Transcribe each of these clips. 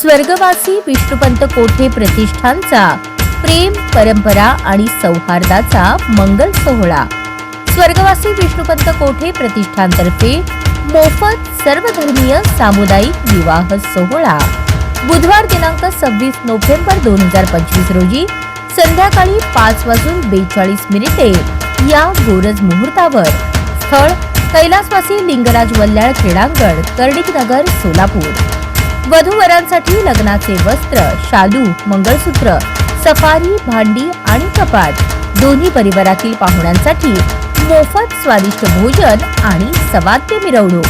स्वर्गवासी विष्णुपंत कोठे प्रतिष्ठानचा? प्रेम परंपरा आणि सौहार्दाचा मंगल सोहळा. स्वर्गवासी विष्णुपंत कोठे प्रतिष्ठानतर्फे? मोफत सर्वधर्मीय सामुदायिक विवाह सोहळा. बुधवार दिनांक सव्वीस नोव्हेंबर दोन हजार पंचवीस रोजी संध्याकाळी पाच वाजून बेचाळीस मिनिटे या गोरज मुहूर्तावर. स्थळ कैलासवासी लिंगराज वल्ल्याळ क्रीडांगण कर्णिकनगर सोलापूर. वधूवरांसाठी लग्नाचे वस्त्र शालू मंगळसूत्र सफारी भांडी आणि कपाट. दोन्ही परिवारातील पाहुण्यांसाठी मोफत स्वादिष्ट भोजन आणि सवाद्य मिरवणूक.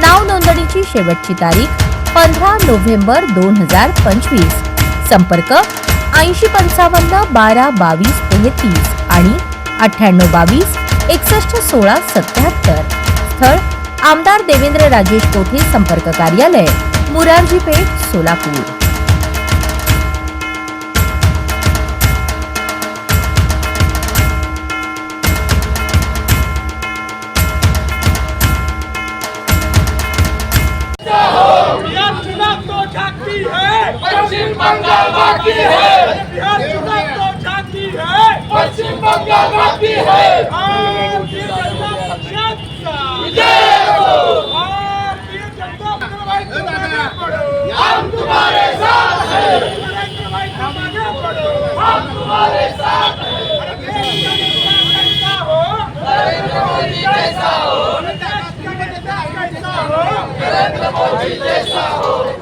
नाव नोंदणीची शेवटची तारीख पंधरा नोव्हेंबर दोन हजार पंचवीस. संपर्क ऐंशी पंचावन्न बारा बावीस तेहतीस आणि अठ्ठ्याण्णव बावीस एकसष्ट सोळा सत्याहत्तर. स्थळ आमदार देवेंद्र राजेश कोठे संपर्क कार्यालय? मुरारजी पेठ सोलापूर। बिहार चुनाव तो झांकती है पश्चिम बंगाल बाकी है। बिहार चुनाव तो झांकती है पश्चिम बंगाल बाकी है। नरेंद्र मोदी जैसा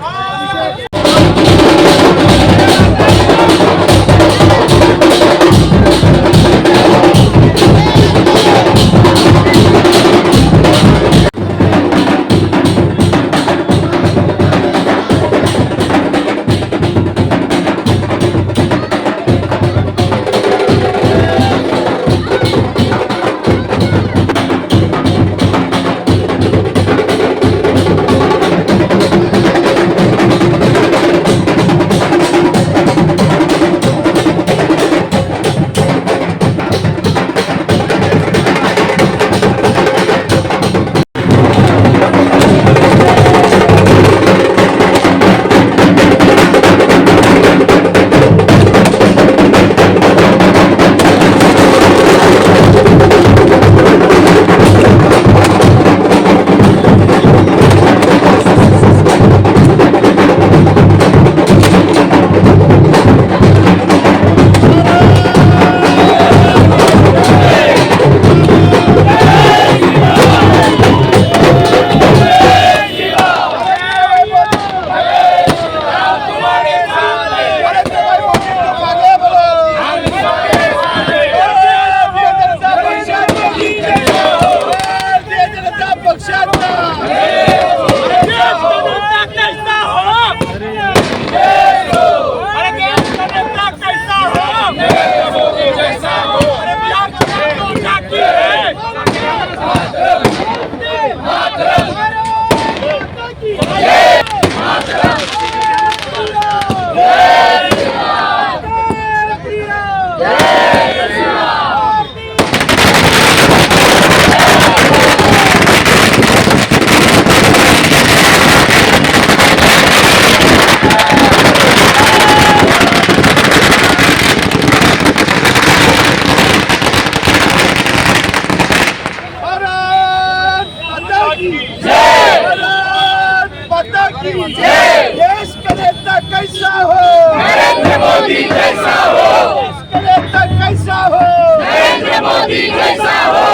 कैसा हो नरेंद्र मोदी जैसा हो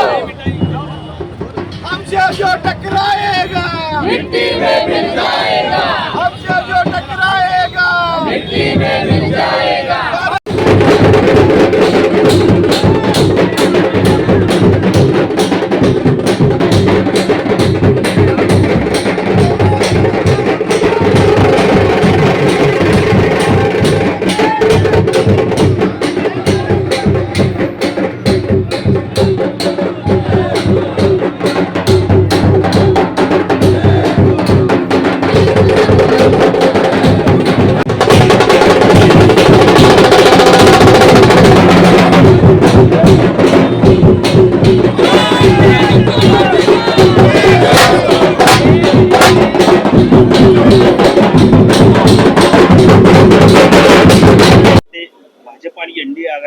हमसे जो टकराएगा मिट्टी में मिल जाएगा। हमसे जो टकराएगा। मिट्टी में मिल जाएगा।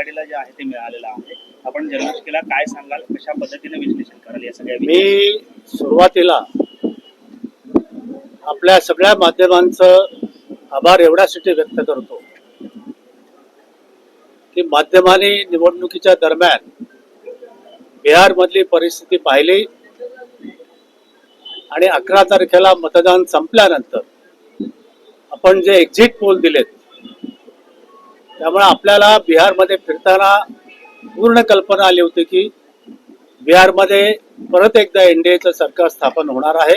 आघाडीला जे आहे ते मिळालेलं आहे. आपण जन्माष्टमीला काय सांगाल? कशा पद्धतीने विश्लेषण कराल या सगळ्या मी सुरुवातीला आपल्या सगळ्या माध्यमांचं आभार एवढ्यासाठी व्यक्त करतो की माध्यमांनी निवडणुकीच्या दरम्यान बिहारमधली परिस्थिती पाहिली आणि अकरा तारखेला मतदान संपल्यानंतर आपण जे एक्झिट पोल दिलेत त्यामुळे आपल्याला बिहारमध्ये फिरताना पूर्ण कल्पना आली होती की बिहारमध्ये परत एकदा एनडीएचं सरकार स्थापन होणार आहे.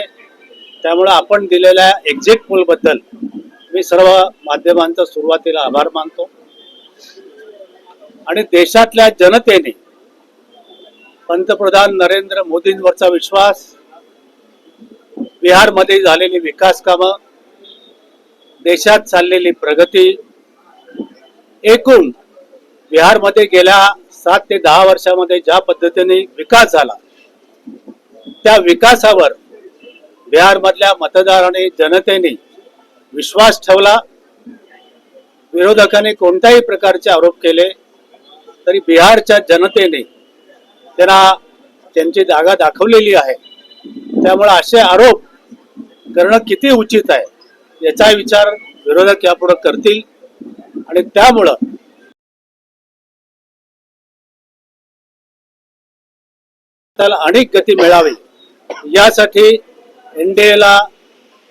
त्यामुळे आपण दिलेल्या एक्झिट पोलबद्दल मी सर्व माध्यमांचा सुरुवातीला आभार मानतो. आणि देशातल्या जनतेने पंतप्रधान नरेंद्र मोदींवरचा विश्वास बिहारमध्ये झालेली विकास कामं देशात चाललेली प्रगती एकूण बिहारमध्ये गेल्या सात ते दहा वर्षामध्ये ज्या पद्धतीने विकास झाला त्या विकासावर बिहारमधल्या मतदाराने जनतेने विश्वास ठेवला. विरोधकांनी कोणत्याही प्रकारचे आरोप केले तरी बिहारच्या जनतेने त्यांना त्यांची जागा दाखवलेली आहे. त्यामुळे असे आरोप करणं किती उचित आहे याचा विचार विरोधक यापुढे करतील. आणि त्यामुळं त्याला अनेक गती मिळावी. यासाठी एनडीएला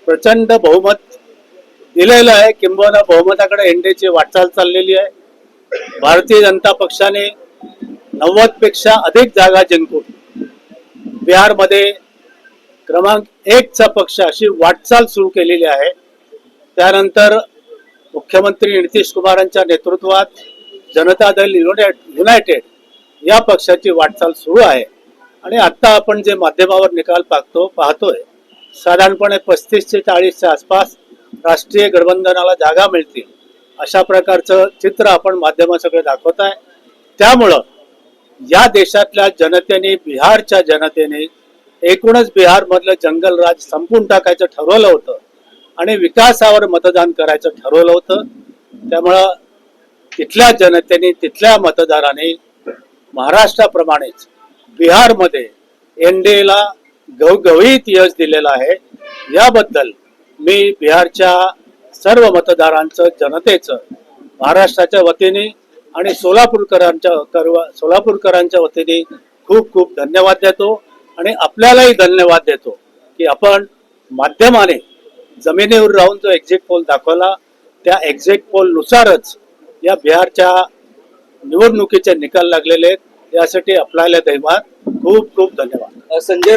प्रचंड बहुमत दिलेलं आहे. किंबहुना बहुमताकडे एनडीएची वाटचाल चाललेली आहे. भारतीय जनता पक्षाने नव्वदपेक्षा अधिक जागा जिंकून बिहारमध्ये क्रमांक एकचा पक्ष अशी वाटचाल सुरू केलेली आहे. त्यानंतर मुख्यमंत्री नितीश कुमारांच्या नेतृत्वात जनता दल युनायटेड या पक्षाची वाटचाल सुरू आहे. आणि आत्ता आपण जे माध्यमावर निकाल पाहतो पाहतोय साधारणपणे पस्तीस ते चाळीसच्या आसपास राष्ट्रीय गठबंधनाला जागा मिळतील. अशा प्रकारचं चित्र आपण माध्यमासकडे दाखवत आहे. त्यामुळं या देशातल्या जनतेने बिहारच्या जनतेने एकूणच बिहारमधलं जंगलराज संपून टाकायचं ठरवलं होतं. आणि विकासावर मतदान करायचं ठरवलं होतं. त्यामुळं तिथल्या जनतेने तिथल्या मतदाराने महाराष्ट्राप्रमाणेच बिहारमध्ये एन डी एला घवघवीत यश दिलेलं आहे. याबद्दल मी बिहारच्या सर्व मतदारांचं जनतेचं महाराष्ट्राच्या वतीने आणि सोलापूरकरांच्या कर्व सोलापूरकरांच्या वतीने खूप खूप धन्यवाद देतो. आणि आपल्यालाही धन्यवाद देतो की आपण माध्यमाने जमिनीवर राहून जो एक्झिट पोल दाखवला त्या एक्झिट पोल नुसारच या बिहारच्या निवडणुकीचे निकाल लागलेले आहेत. यासाठी आपल्याला दैवात खूप खूप धन्यवाद. संजय